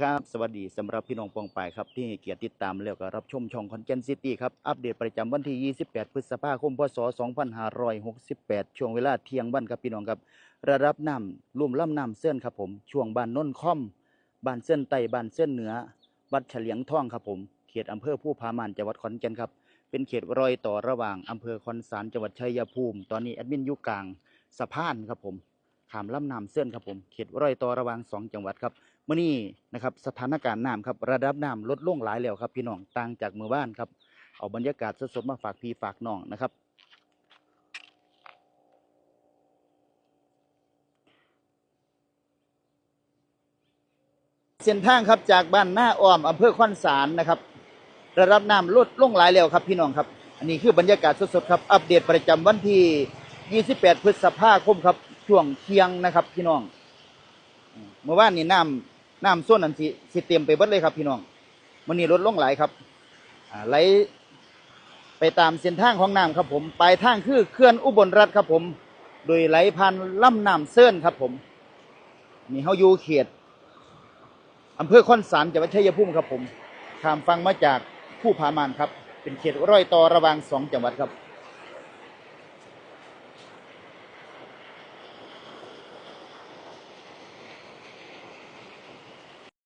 ครับสวัสดีสำหรับพี่น้องปองปายครับที่เกียรติติดตามแล้วก็รับชมช่องคอนเจนซิตี้ครับ อัปเดตประจำวันที่ 28 พฤษภาคม พศ 2568 ช่วงเวลาเที่ยงวันครับพี่น้องครับ ระดับน้ำลุ่มล่ำน้ำเส้นครับผม ช่วงบ้านน้นค่อมบ้านเส้นไต่บ้านเส้นเหนือ วัดเฉลียงท่องครับผม เขตอำเภอผู้พามานจังหวัดขอนแก่นครับ เป็นเขตรอยต่อระหว่างอำเภอคอนสารจังหวัดชัยภูมิ ตอนนี้แอดมินอยู่กลางสะพานครับผม ขามล่ำน้ำเส้นครับผมเขตรอยต่อระหว่างสองจังหวัดครับเมื่อนี้นะครับสถานการณ์น้ำครับระดับน้ำลดลงหลายแล้วครับ พี่น้องต่างจากเมื่อวานครับเอาบรรยากาศสดๆมาฝากพี่ฝากน้องนะครับเส้นทางครับจากบ้านหน้าอ้อมอำเภอขอนสารนะครับ ระดับน้ำลดลงหลายแล้วครับพี่น้องครับ อันนี้คือบรรยากาศสดๆครับ อัปเดตประจำวันที่ 28 พฤษภาคมครับ ช่วงเที่ยงนะครับ พี่น้องเมื่อวานนี่น้ำน้ำส่วนนั้นสิสิเต็มไปเบิดเลยครับ พี่น้องมันนี้ลดลงหลายครับไหลไปตามเส้นทางของน้ำครับผมปลายทางคือเขื่อนอุบลรัฐครับผม โดยไหลผ่านลำน้ำเซินครับผมนี่เฮาอยู่เขตอำเภอคอนสารจังหวัดชัยภูมิครับผมข้ามฟังมาจากผู้พามานครับ เป็นเขตรอยต่อระหว่างสองจังหวัดครับ